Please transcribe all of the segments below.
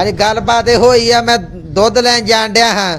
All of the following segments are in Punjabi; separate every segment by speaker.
Speaker 1: ਅੱਜ ਗੱਲਬਾਤ ਇਹ ਹੋਈ ਆ ਮੈਂ ਦੁੱਧ ਲੈਣ ਜਾਣ ਡਿਆ ਹਾਂ।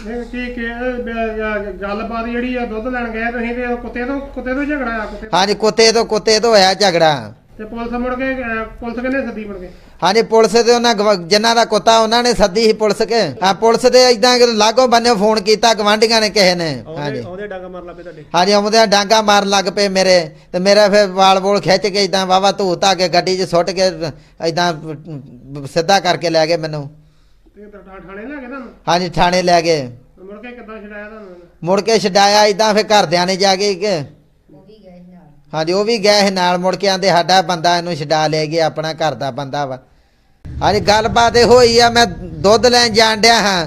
Speaker 2: ਕੀ ਕੀ ਇਹ ਬ- ਆ ਗੱਲਬਾਤ ਜਿਹੜੀ ਆ ਦੁੱਧ ਲੈਣ ਗਏ ਤੁਸੀਂ ਤੇ ਉਹ ਕੁੱਤੇ ਤੋਂ ਕੁੱਤੇ ਤੋਂ ਝਗੜਾ ਆ ਕੁੱਤੇ
Speaker 1: ਹਾਂਜੀ ਕੁੱਤੇ ਤੋਂ ਕੁੱਤੇ ਤੋਂ ਹੋਇਆ ਝਗੜਾ।
Speaker 2: ਤੇ ਪੁਲਿਸ ਮੁੜ ਕੇ ਪੁਲਿਸ ਕਿੰਨੇ ਸੱਦੀ ਮੁੜ ਕੇ?
Speaker 1: ਹਾਂਜੀ ਪੁਲਿਸ ਦੇ ਉਹਨਾਂ ਜਿਨ੍ਹਾਂ ਦਾ ਕੁੱਤਾ ਉਹਨਾਂ ਨੇ ਸੱਦੀ ਸੀ ਪੁਲਿਸ ਕੇ। ਹਾਂ ਪੁਲਿਸ ਦੇ ਇਦਾਂ ਲਾਗੋ ਬੰਨੇ ਫੋਨ ਕੀਤਾ ਗਵਾਂਢੀਆਂ ਨੇ ਕਿਸੇ ਨੇ। ਹਾਂਜੀ।
Speaker 2: ਆਉਂਦੇ ਡਾਂਗਾ ਮਾਰ ਲੱਪੇ ਤੁਹਾਡੇ?
Speaker 1: ਹਾਂਜੀ ਆਉਂਦਿਆਂ ਡਾਂਗਾ ਮਾਰਨ ਲੱਗ ਪਏ ਮੇਰੇ। ਤੇ ਮੇਰਾ ਫਿਰ ਵਾਲ ਵੋਲ ਖਿੱਚ ਕੇ ਇਦਾਂ ਵਾਵਾ ਧੂ ਧਾ ਕੇ ਗੱਡੀ 'ਚ ਸੁੱਟ ਕੇ ਇਦਾਂ ਸਿੱਧਾ ਕਰਕੇ ਲੈ ਗਏ ਮੈਨੂੰ।
Speaker 2: ਤੇ ਥਾ- ਥਾਣੇ ਲੈ ਗਏ ਤੁਹਾਨੂੰ?
Speaker 1: ਹਾਂਜੀ ਥਾਣੇ ਲੈ ਗਏ।
Speaker 2: ਮੁੜ ਕੇ ਕਿੱਦਾਂ ਛਡਾਇਆ ਤੁਹਾਨੂੰ
Speaker 1: ਮੁੜ ਕੇ ਛਡਾਇਆ ਇਦਾਂ ਫਿਰ ਘਰਦਿਆਂ ਨੇ ਜਾ ਕੇ ਕਿ ਹਾਂਜੀ ਉਹ ਵੀ ਗਏ ਸੀ ਨਾਲ ਮੁੜ ਕੇ ਆਂਦੇ ਸਾਡਾ ਬੰਦਾ ਇਹਨੂੰ ਛਡਾ ਲੈ ਗਿਆ ਆਪਣਾ ਘਰ ਦਾ ਬੰਦਾ ਵਾ। ਹਾਂਜੀ ਗੱਲਬਾਤ ਇਹ ਹੋਈ ਆ ਮੈਂ ਦੁੱਧ ਲੈਣ ਜਾਣ ਡਿਆ ਹਾਂ।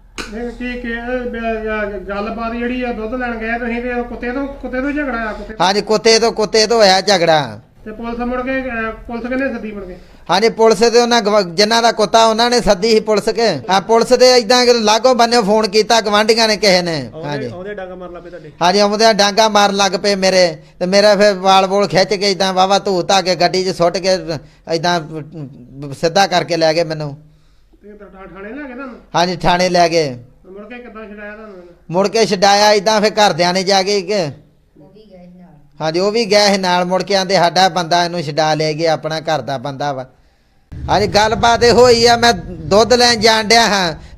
Speaker 2: ਕੀ ਕੀ ਇਹ ਬ- ਆ ਗੱਲਬਾਤ ਜਿਹੜੀ ਆ ਦੁੱਧ ਲੈਣ ਗਏ ਤੁਸੀਂ ਤੇ ਉਹ ਕੁੱਤੇ ਤੋਂ ਕੁੱਤੇ ਤੋਂ ਝਗੜਾ ਆ ਕੁੱਤੇ
Speaker 1: ਹਾਂਜੀ ਕੁੱਤੇ ਤੋਂ ਕੁੱਤੇ ਤੋਂ ਹੋਇਆ ਝਗੜਾ।
Speaker 2: ਤੇ ਪੁਲਿਸ ਮੁੜ ਕੇ ਪੁਲਿਸ ਕਿੰਨੇ ਸੱਦੀ ਮੁੜ ਕੇ?
Speaker 1: ਹਾਂਜੀ ਪੁਲਿਸ ਦੇ ਉਹਨਾਂ ਜਿਨ੍ਹਾਂ ਦਾ ਕੁੱਤਾ ਉਹਨਾਂ ਨੇ ਸੱਦੀ ਸੀ ਪੁਲਿਸ ਕੇ। ਹਾਂ ਪੁਲਿਸ ਦੇ ਇਦਾਂ ਲਾਗੋ ਬੰਨੇ ਫੋਨ ਕੀਤਾ ਗਵਾਂਢੀਆਂ ਨੇ ਕਿਸੇ ਨੇ। ਹਾਂਜੀ।
Speaker 2: ਆਉਂਦੇ ਡਾਂਗਾ ਮਾਰ ਲੱਪੇ ਤੁਹਾਡੇ?
Speaker 1: ਹਾਂਜੀ ਆਉਂਦਿਆਂ ਡਾਂਗਾ ਮਾਰਨ ਲੱਗ ਪਏ ਮੇਰੇ। ਤੇ ਮੇਰਾ ਫਿਰ ਵਾਲ ਵੋਲ ਖਿੱਚ ਕੇ ਇਦਾਂ ਵਾਵਾ ਧੂ ਧਾ ਕੇ ਗੱਡੀ 'ਚ ਸੁੱਟ ਕੇ ਇਦਾਂ ਸਿੱਧਾ ਕਰਕੇ ਲੈ ਗਏ ਮੈਨੂੰ।
Speaker 2: ਤੇ ਥਾ- ਥਾਣੇ ਲੈ ਗਏ ਤੁਹਾਨੂੰ?
Speaker 1: ਹਾਂਜੀ ਥਾਣੇ ਲੈ ਗਏ।
Speaker 2: ਮੁੜ ਕੇ ਕਿੱਦਾਂ ਛਡਾਇਆ ਤੁਹਾਨੂੰ
Speaker 1: ਮੁੜ ਕੇ ਛਡਾਇਆ ਇਦਾਂ ਫਿਰ ਘਰਦਿਆਂ ਨੇ ਜਾ ਕੇ ਕਿ ਹਾਂਜੀ ਉਹ ਵੀ ਗਏ ਸੀ ਨਾਲ ਮੁੜ ਕੇ ਆਂਦੇ ਸਾਡਾ ਬੰਦਾ ਇਹਨੂੰ ਛਡਾ ਲੈ ਗਿਆ ਆਪਣਾ ਘਰ ਦਾ ਬੰਦਾ ਵਾ। ਹਾਂਜੀ ਗੱਲਬਾਤ ਇਹ ਹੋਈ ਆ ਮੈਂ ਦੁੱਧ ਲੈਣ ਜਾਣ ਡਿਆ ਹਾਂ।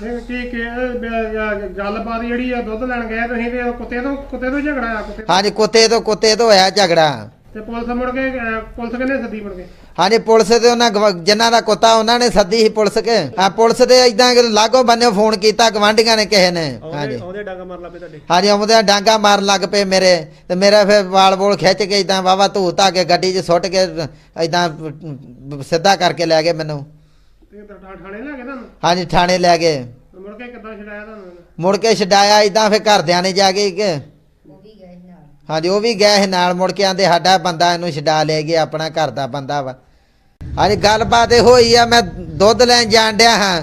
Speaker 2: ਕੀ ਕੀ ਇਹ ਬ- ਆ ਗੱਲਬਾਤ ਜਿਹੜੀ ਆ ਦੁੱਧ ਲੈਣ ਗਏ ਤੁਸੀਂ ਤੇ ਉਹ ਕੁੱਤੇ ਤੋਂ ਕੁੱਤੇ ਤੋਂ ਝਗੜਾ ਆ ਕੁੱਤੇ
Speaker 1: ਹਾਂਜੀ ਕੁੱਤੇ ਤੋਂ ਕੁੱਤੇ ਤੋਂ ਹੋਇਆ ਝਗੜਾ।
Speaker 2: ਤੇ ਪੁਲਿਸ ਮੁੜ ਕੇ ਪੁਲਿਸ ਕਿੰਨੇ ਸੱਦੀ ਮੁੜ ਕੇ?
Speaker 1: ਹਾਂਜੀ ਪੁਲਿਸ ਦੇ ਉਹਨਾਂ ਜਿਨ੍ਹਾਂ ਦਾ ਕੁੱਤਾ ਉਹਨਾਂ ਨੇ ਸੱਦੀ ਸੀ ਪੁਲਿਸ ਕੇ। ਹਾਂ ਪੁਲਿਸ ਦੇ ਇਦਾਂ ਲਾਗੋ ਬੰਨੇ ਫੋਨ ਕੀਤਾ ਗਵਾਂਢੀਆਂ ਨੇ ਕਿਸੇ ਨੇ। ਹਾਂਜੀ।
Speaker 2: ਆਉਂਦੇ ਡਾਂਗਾ ਮਾਰ ਲੱਪੇ ਤੁਹਾਡੇ।
Speaker 1: ਹਾਂਜੀ ਆਉਂਦਿਆਂ ਡਾਂਗਾ ਮਾਰਨ ਲੱਗ ਪਏ ਮੇਰੇ। ਤੇ ਮੇਰਾ ਫਿਰ ਵਾਲ ਵੋਲ ਖਿੱਚ ਕੇ ਇਦਾਂ ਵਾਵਾ ਧੂ ਧਾ ਕੇ ਗੱਡੀ 'ਚ ਸੁੱਟ ਕੇ ਇਦਾਂ ਸਿੱਧਾ ਕਰਕੇ ਲੈ ਗਏ ਮੈਨੂੰ।
Speaker 2: ਤੇ ਥਾਣੇ ਲੈ ਗਏ ਤੁਹਾਨੂੰ?
Speaker 1: ਹਾਂਜੀ ਥਾਣੇ ਲੈ ਗਏ।
Speaker 2: ਮੁੜ ਕੇ ਕਿੱਦਾਂ ਛਡਾਇਆ ਤੁਹਾਨੂੰ
Speaker 1: ਮੁੜ ਕੇ ਛਡਾਇਆ ਇਦਾਂ ਫਿਰ ਘਰਦਿਆਂ ਨੇ ਜਾ ਕੇ ਕਿ ਹਾਂਜੀ ਉਹ ਵੀ ਗਏ ਸੀ ਨਾਲ ਮੁੜ ਕੇ ਆਂਦੇ ਸਾਡਾ ਬੰਦਾ ਇਹਨੂੰ ਛਡਾ ਲੈ ਗਿਆ ਆਪਣਾ ਘਰ ਦਾ ਬੰਦਾ ਵਾ। ਹਾਂਜੀ ਗੱਲਬਾਤ ਇਹ ਹੋਈ ਆ ਮੈਂ ਦੁੱਧ ਲੈਣ ਜਾਣ ਡਿਆ ਹਾਂ।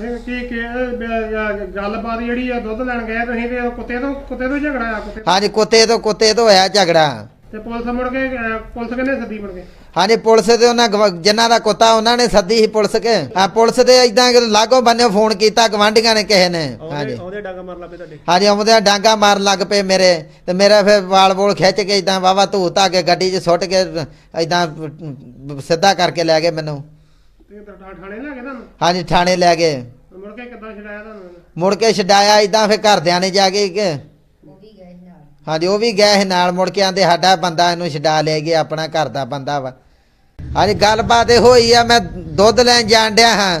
Speaker 2: ਕੀ ਕੀ ਇਹ ਬ- ਆ ਗੱਲਬਾਤ ਜਿਹੜੀ ਆ ਦੁੱਧ ਲੈਣ ਗਏ ਤੁਸੀਂ ਤੇ ਉਹ ਕੁੱਤੇ ਤੋਂ ਕੁੱਤੇ ਤੋਂ ਝਗੜਾ ਆ ਕੁੱਤੇ
Speaker 1: ਹਾਂਜੀ ਕੁੱਤੇ ਤੋਂ ਕੁੱਤੇ ਤੋਂ ਹੋਇਆ ਝਗੜਾ।
Speaker 2: ਤੇ ਪੁਲਿਸ ਮੁੜ ਕੇ ਅਹ, ਪੁਲਿਸ ਕਿੰਨੇ ਸੱਦੀ ਮੁੜ ਕੇ?
Speaker 1: ਹਾਂਜੀ ਪੁਲਿਸ ਦੇ ਉਹਨਾਂ ਗਵ- ਜਿਨ੍ਹਾਂ ਦਾ ਕੁੱਤਾ ਉਹਨਾਂ ਨੇ ਸੱਦੀ ਸੀ ਪੁਲਿਸ ਕੇ। ਹਾਂ ਪੁਲਿਸ ਦੇ ਇਦਾਂ ਲਾਗੋ ਬੰਨੇ ਫੋਨ ਕੀਤਾ ਗਵਾਂਢੀਆਂ ਨੇ ਕਿਸੇ ਨੇ। ਹਾਂਜੀ।
Speaker 2: ਆਉਂਦੇ ਡਾਂਗਾ ਮਾਰ ਲੱਪੇ ਤੁਹਾਡੇ?
Speaker 1: ਹਾਂਜੀ ਆਉਂਦਿਆਂ ਡਾਂਗਾ ਮਾਰਨ ਲੱਗ ਪਏ ਮੇਰੇ। ਤੇ ਮੇਰਾ ਫਿਰ ਵਾਲ ਵੋਲ ਖਿੱਚ ਕੇ ਇਦਾਂ ਵਾਵਾ ਧੂ ਧਾ ਕੇ ਗੱਡੀ 'ਚ ਸੁੱਟ ਕੇ ਇਦਾਂ ਸਿੱਧਾ ਕਰਕੇ ਲੈ ਗਏ ਮੈਨੂੰ।
Speaker 2: ਤੇ ਥਾ- ਥਾਣੇ ਲੈ ਗਏ ਤੁਹਾਨੂੰ?
Speaker 1: ਹਾਂਜੀ ਥਾਣੇ ਲੈ ਗਏ।
Speaker 2: ਮੁੜ ਕੇ ਕਿੱਦਾਂ ਛਡਾਇਆ ਤੁਹਾਨੂੰ
Speaker 1: ਮੁੜ ਕੇ ਛਡਾਇਆ ਇਦਾਂ ਫਿਰ ਘਰਦਿਆਂ ਨੇ ਜਾ ਕੇ ਕਿ ਹਾਂਜੀ ਉਹ ਵੀ ਗਏ ਸੀ ਨਾਲ ਮੁੜ ਕੇ ਆਂਦੇ ਸਾਡਾ ਬੰਦਾ ਇਹਨੂੰ ਛਡਾ ਲੈ ਗਿਆ ਆਪਣਾ ਘਰ ਦਾ ਬੰਦਾ ਵਾ। ਹਾਂਜੀ ਗੱਲਬਾਤ ਇਹ ਹੋਈ ਆ ਮੈਂ ਦੁੱਧ ਲੈਣ ਜਾਣ ਡਿਆ ਹਾਂ।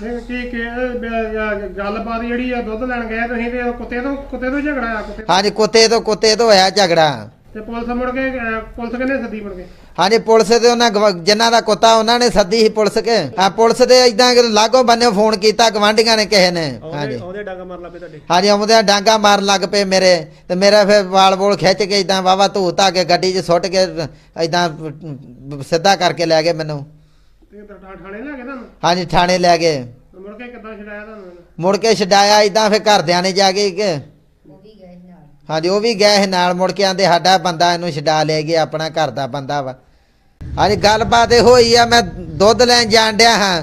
Speaker 2: ਕੀ ਕੀ ਇਹ ਬ- ਗੱਲਬਾਤ ਜਿਹੜੀ ਆ ਦੁੱਧ ਲੈਣ ਗਏ ਤੁਸੀਂ ਤੇ ਉਹ ਕੁੱਤੇ ਤੋਂ ਕੁੱਤੇ ਤੋਂ ਝਗੜਾ ਆ ਕੁੱਤੇ
Speaker 1: ਹਾਂਜੀ ਕੁੱਤੇ ਤੋਂ ਕੁੱਤੇ ਤੋਂ ਹੋਇਆ ਝਗੜਾ।
Speaker 2: ਤੇ ਪੁਲਿਸ ਮੁੜ ਕੇ ਪੁਲਿਸ ਕਹਿੰਦੇ ਸੱਦੀ ਮੁੜ ਕੇ?
Speaker 1: ਹਾਂਜੀ ਪੁਲਿਸ ਦੇ ਉਹਨਾਂ ਗਵ- ਜਿਨ੍ਹਾਂ ਦਾ ਕੁੱਤਾ ਉਹਨਾਂ ਨੇ ਸੱਦੀ ਸੀ ਪੁਲਿਸ ਕੇ। ਹਾਂ ਪੁਲਿਸ ਦੇ ਇਦਾਂ ਲਾਗੋ ਬੰਨੇ ਫੋਨ ਕੀਤਾ ਗਵਾਂਢੀਆਂ ਨੇ ਕਿਸੇ ਨੇ। ਹਾਂਜੀ।
Speaker 2: ਉਹਦੇ ਡਾਂਗਾ ਮਾਰ ਲੱਪੇ ਤੁਹਾਡੇ।
Speaker 1: ਹਾਂਜੀ ਆਉਂਦਿਆਂ ਡਾਂਗਾ ਮਾਰਨ ਲੱਗ ਪਏ ਮੇਰੇ। ਤੇ ਮੇਰਾ ਫਿਰ ਵਾਲ ਵੋਲ ਖਿੱਚ ਕੇ ਇਦਾਂ ਵਾਵਾ ਧੂ ਧਾ ਕੇ ਗੱਡੀ 'ਚ ਸੁੱਟ ਕੇ ਇਦਾਂ ਸਿੱਧਾ ਕਰਕੇ ਲੈ ਗਏ ਮੈਨੂੰ।
Speaker 2: ਤੇ ਤਾਂ ਠਾ- ਥਾਣੇ ਲੈ ਗਏ ਤੁਹਾਨੂੰ
Speaker 1: ਹਾਂਜੀ ਥਾਣੇ ਲੈ ਗਏ।
Speaker 2: ਤੇ ਮੁੜ ਕੇ ਕਿੱਦਾਂ ਛਡਾਇਆ ਤੁਹਾਨੂੰ
Speaker 1: ਮੁੜ ਕੇ ਛਡਾਇਆ ਇਦਾਂ ਫਿਰ ਘਰਦਿਆਂ ਨੇ ਜਾ ਕੇ ਕਿ ਹਾਂਜੀ ਉਹ ਵੀ ਗਏ ਸੀ ਨਾਲ ਮੁੜ ਕੇ ਆਂਦੇ ਸਾਡਾ ਬੰਦਾ ਇਹਨੂੰ ਛਡਾ ਲੈ ਗਿਆ ਆਪਣਾ ਘਰ ਦਾ ਬੰਦਾ ਵਾ। ਹਾਂਜੀ ਗੱਲਬਾਤ ਇਹ ਹੋਈ ਆ ਮੈਂ ਦੁੱਧ ਲੈਣ ਜਾਣ ਡਿਆ ਹਾਂ।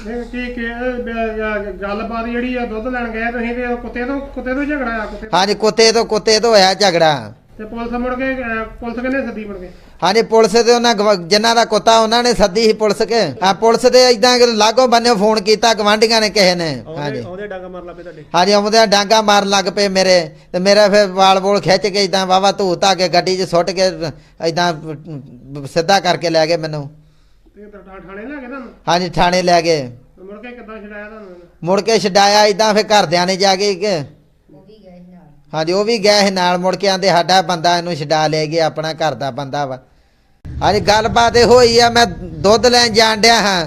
Speaker 2: ਕੀ ਕੀ ਇਹ ਬ- ਗੱਲਬਾਤ ਜਿਹੜੀ ਆ ਦੁੱਧ ਲੈਣ ਗਏ ਤੁਸੀਂ ਤੇ ਉਹ ਕੁੱਤੇ ਤੋਂ ਕੁੱਤੇ ਤੋਂ ਝਗੜਾ ਆ ਕੁੱਤੇ
Speaker 1: ਹਾਂਜੀ ਕੁੱਤੇ ਤੋਂ ਕੁੱਤੇ ਤੋਂ ਹੋਇਆ ਝਗੜਾ।
Speaker 2: ਤੇ ਪੁਲਿਸ ਮੁੜ ਕੇ ਪੁਲਿਸ ਕਹਿੰਦੇ ਸੱਦੀ ਮੁੜ ਕੇ?
Speaker 1: ਹਾਂਜੀ ਪੁਲਿਸ ਦੇ ਉਹਨਾਂ ਜਿਨ੍ਹਾਂ ਦਾ ਕੁੱਤਾ ਉਹਨਾਂ ਨੇ ਸੱਦੀ ਸੀ ਪੁਲਿਸ ਕੇ। ਹਾਂ ਪੁਲਿਸ ਦੇ ਇਦਾਂ ਲਾਗੋ ਬੰਨੇ ਫੋਨ ਕੀਤਾ ਗਵਾਂਢੀਆਂ ਨੇ ਕਿਸੇ ਨੇ। ਹਾਂਜੀ।
Speaker 2: ਉਹਦੇ ਡਾਂਗਾ ਮਾਰ ਲੱਪੇ ਤੁਹਾਡੇ?
Speaker 1: ਹਾਂਜੀ ਆਉਂਦਿਆਂ ਡਾਂਗਾ ਮਾਰਨ ਲੱਗ ਪਏ ਮੇਰੇ। ਤੇ ਮੇਰਾ ਫਿਰ ਵਾਲ ਵੋਲ ਖਿੱਚ ਕੇ ਇਦਾਂ ਵਾਵਾ ਧੂ ਧਾ ਕੇ ਗੱਡੀ 'ਚ ਸੁੱਟ ਕੇ ਇਦਾਂ ਸਿੱਧਾ ਕਰਕੇ ਲੈ ਗਏ ਮੈਨੂੰ।
Speaker 2: ਤੇ ਤਾਂ ਠਾ- ਥਾਣੇ ਲੈ ਗਏ ਤੁਹਾਨੂੰ?
Speaker 1: ਹਾਂਜੀ ਥਾਣੇ ਲੈ ਗਏ।
Speaker 2: ਤੇ ਮੁੜ ਕੇ ਕਿੱਦਾਂ ਛਡਾਇਆ ਤੁਹਾਨੂੰ
Speaker 1: ਮੁੜ ਕੇ ਛਡਾਇਆ ਇਦਾਂ ਫਿਰ ਘਰਦਿਆਂ ਨੇ ਜਾ ਕੇ ਕਿ ਹਾਂਜੀ ਉਹ ਵੀ ਗਏ ਸੀ ਨਾਲ ਮੁੜ ਕੇ ਆਂਦੇ ਸਾਡਾ ਬੰਦਾ ਇਹਨੂੰ ਛਡਾ ਲੈ ਗਿਆ ਆਪਣਾ ਘਰ ਦਾ ਬੰਦਾ ਵਾ। ਹਾਂਜੀ ਗੱਲਬਾਤ ਇਹ ਹੋਈ ਆ ਮੈਂ ਦੁੱਧ ਲੈਣ ਜਾਣ ਡਿਆ ਹਾਂ।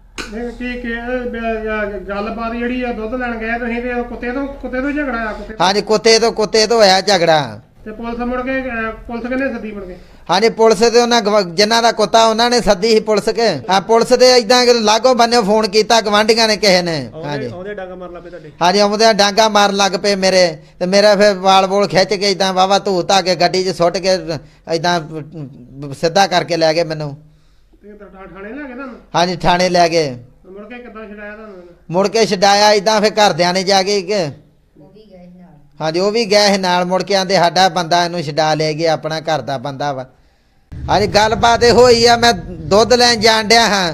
Speaker 2: ਇਹ ਕੀ ਕੀ ਇਹ ਬ- ਗੱਲਬਾਤ ਜਿਹੜੀ ਆ ਦੁੱਧ ਲੈਣ ਗਏ ਤੁਸੀਂ ਤੇ ਉਹ ਕੁੱਤੇ ਤੋਂ ਕੁੱਤੇ ਤੋਂ ਝਗੜਾ ਆ ਕੁੱਤੇ
Speaker 1: ਹਾਂਜੀ ਕੁੱਤੇ ਤੋਂ ਕੁੱਤੇ ਤੋਂ ਹੋਇਆ ਝਗੜਾ।
Speaker 2: ਤੇ ਪੁਲਿਸ ਮੁੜ ਕੇ ਅਹ, ਪੁਲਿਸ ਕਹਿੰਦੇ ਸੱਦੀ ਮੁੜ ਕੇ?
Speaker 1: ਹਾਂਜੀ ਪੁਲਿਸ ਦੇ ਉਹਨਾਂ ਗਵ- ਜਿਨ੍ਹਾਂ ਦਾ ਕੁੱਤਾ ਉਹਨਾਂ ਨੇ ਸੱਦੀ ਸੀ ਪੁਲਿਸ ਕੇ। ਹਾਂ ਪੁਲਿਸ ਦੇ ਇਦਾਂ ਲਾਗੋ ਬੰਨੇ ਫੋਨ ਕੀਤਾ ਗਵਾਂਢੀਆਂ ਨੇ ਕਿਸੇ ਨੇ। ਹਾਂਜੀ।
Speaker 2: ਉਹਦੇ ਡਾਂਗਾ ਮਾਰ ਲੱਪੇ ਤੁਹਾਡੇ?
Speaker 1: ਹਾਂਜੀ ਆਉਂਦਿਆਂ ਡਾਂਗਾ ਮਾਰਨ ਲੱਗ ਪਏ ਮੇਰੇ। ਤੇ ਮੇਰਾ ਫਿਰ ਵਾਲ ਵੋਲ ਖਿੱਚ ਕੇ ਇਦਾਂ ਵਾਵਾ ਧੂ ਧਾ ਕੇ ਗੱਡੀ 'ਚ ਸੁੱਟ ਕੇ ਇਦਾਂ ਸਿੱਧਾ ਕਰਕੇ ਲੈ ਗਏ ਮੈਨੂੰ।
Speaker 2: ਤੇ ਤਾਂ ਠਾ- ਥਾਣੇ ਲੈ ਗਏ ਤੁਹਾਨੂੰ?
Speaker 1: ਹਾਂਜੀ ਥਾਣੇ ਲੈ ਗਏ।
Speaker 2: ਮੁੜ ਕੇ ਕਿੱਦਾਂ ਛਡਾਇਆ ਤੁਹਾਨੂੰ
Speaker 1: ਮੁੜ ਕੇ ਛਡਾਇਆ ਇਦਾਂ ਫਿਰ ਘਰਦਿਆਂ ਨੇ ਜਾ ਕੇ ਕਿ ਹਾਂਜੀ ਉਹ ਵੀ ਗਏ ਸੀ ਨਾਲ ਮੁੜ ਕੇ ਆਂਦੇ ਸਾਡਾ ਬੰਦਾ ਇਹਨੂੰ ਛਡਾ ਲੈ ਗਿਆ ਆਪਣਾ ਘਰ ਦਾ ਬੰਦਾ ਵਾ। ਹਾਂਜੀ ਗੱਲਬਾਤ ਇਹ ਹੋਈ ਆ ਮੈਂ ਦੁੱਧ ਲੈਣ ਜਾਣ ਡਿਆ ਹਾਂ।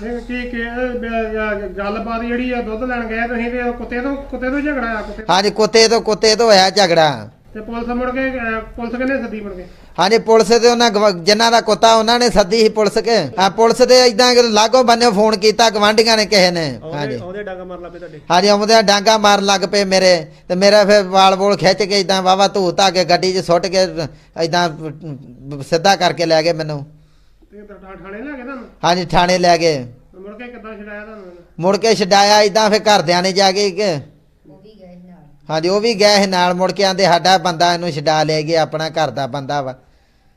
Speaker 2: ਕੀ ਕੀ ਇਹ ਬ- ਗੱਲਬਾਤ ਜਿਹੜੀ ਆ ਦੁੱਧ ਲੈਣ ਗਏ ਤੁਸੀਂ ਤੇ ਉਹ ਕੁੱਤੇ ਤੋਂ ਕੁੱਤੇ ਤੋਂ ਝਗੜਾ ਆ ਕੁੱਤੇ
Speaker 1: ਹਾਂਜੀ ਕੁੱਤੇ ਤੋਂ ਕੁੱਤੇ ਤੋਂ ਹੋਇਆ ਝਗੜਾ।
Speaker 2: ਤੇ ਪੁਲਿਸ ਮੁੜ ਕੇ ਪੁਲਿਸ ਕਹਿੰਦੇ ਸੱਦੀ ਮੁੜ ਕੇ?
Speaker 1: ਹਾਂਜੀ ਪੁਲਿਸ ਦੇ ਉਹਨਾਂ ਗਵ- ਜਿਨ੍ਹਾਂ ਦਾ ਕੁੱਤਾ ਉਹਨਾਂ ਨੇ ਸੱਦੀ ਸੀ ਪੁਲਿਸ ਕੇ। ਹਾਂ ਪੁਲਿਸ ਦੇ ਇਦਾਂ ਲਾਗੋ ਬੰਨੇ ਫੋਨ ਕੀਤਾ ਗਵਾਂਢੀਆਂ ਨੇ ਕਿਸੇ ਨੇ। ਹਾਂਜੀ।
Speaker 2: ਉਹਦੇ ਡਾਂਗਾ ਮਾਰ ਲੱਪੇ ਤੁਹਾਡੇ?
Speaker 1: ਹਾਂਜੀ ਆਉਂਦਿਆਂ ਡਾਂਗਾ ਮਾਰਨ ਲੱਗ ਪਏ ਮੇਰੇ। ਤੇ ਮੇਰਾ ਫਿਰ ਵਾਲ ਵੋਲ ਖਿੱਚ ਕੇ ਇਦਾਂ ਵਾਵਾ ਧੂ ਧਾ ਕੇ ਗੱਡੀ 'ਚ ਸੁੱਟ ਕੇ ਇਦਾਂ ਸਿੱਧਾ ਕਰਕੇ ਲੈ ਗਏ ਮੈਨੂੰ।
Speaker 2: ਤੇ ਤਾਂ ਠਾ- ਥਾਣੇ ਲੈ ਗਏ ਤੁਹਾਨੂੰ?
Speaker 1: ਹਾਂਜੀ ਥਾਣੇ ਲੈ ਗਏ।
Speaker 2: ਮੁੜ ਕੇ ਕਿੱਦਾਂ ਛਡਾਇਆ ਤੁਹਾਨੂੰ
Speaker 1: ਮੁੜ ਕੇ ਛਡਾਇਆ ਇਦਾਂ ਫਿਰ ਘਰਦਿਆਂ ਨੇ ਜਾ ਕੇ ਕਿ ਹਾਂਜੀ ਉਹ ਵੀ ਗਏ ਸੀ ਨਾਲ ਮੁੜ ਕੇ ਆਂਦੇ ਸਾਡਾ ਬੰਦਾ ਇਹਨੂੰ ਛਡਾ ਲੈ ਗਿਆ ਆਪਣਾ ਘਰ ਦਾ ਬੰਦਾ ਵਾ।